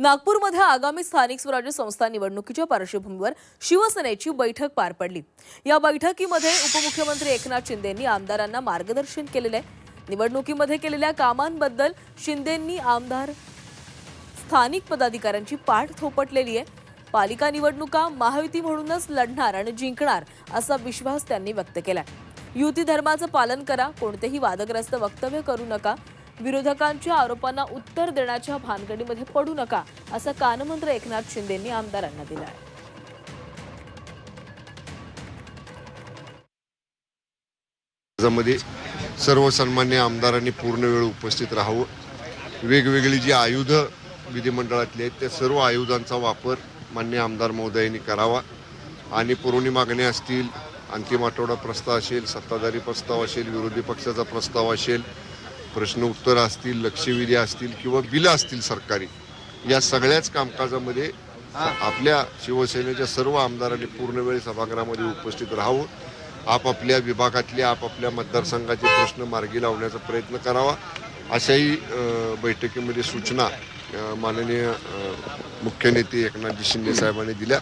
नागपूरमध्ये आगामी स्थानिक स्वराज्य संस्था निवडणुकीच्या पार्श्वभूमीवर शिवसेनेची बैठक पार पडली. या बैठकीमध्ये उपमुख्यमंत्री एकनाथ शिंदेंनी आमदारांना मार्गदर्शन केलेलं आहे. निवडणुकीमध्ये केलेल्या कामांबद्दल शिंदेंनी आमदार स्थानिक पदाधिकाऱ्यांची पाठ थोपटलेली आहे. पालिका निवडणुका महायुती म्हणूनच लढणार आणि जिंकणार असा विश्वास त्यांनी व्यक्त केला युती धर्माचं पालन करा कोणतेही वादग्रस्त वक्तव्य करू नका. विरोधकांच्या आरोपांना उत्तर देण्याच्या भानगडीमध्ये पडू नका असं कानमंत्र एकनाथ शिंदेंनी आमदारांना दिलं आहे समाजामध्ये सर्व सन्मान्य आमदारांनी पूर्ण वेळ उपस्थित राहावं. वेगवेगळी जी आयुधं विधिमंडळातली आहेत त्या सर्व आयुधांचा वापर मान्य आमदार महोदयांनी करावा. आणि पुरवणी मागण्या असतील अंतिम आठवडा प्रस्ताव असेल सत्ताधारी प्रस्ताव असेल विरोधी पक्षाचा प्रस्ताव असेल प्रश्न उत्तर असतील लक्षवेधी असतील किंवा बिलं असतील सरकारी या सगळ्याच कामकाजामध्ये आपल्या शिवसेनेच्या सर्व आमदारांनी पूर्ण वेळ सभागृहामध्ये उपस्थित राहावं आपापल्या विभागातल्या आपापल्या मतदारसंघाचे प्रश्न मार्गी लावण्याचा प्रयत्न करावा. अशाही बैठकीमध्ये सूचना माननीय मुख्य नेते एकनाथजी शिंदे साहेबांनी दिल्या.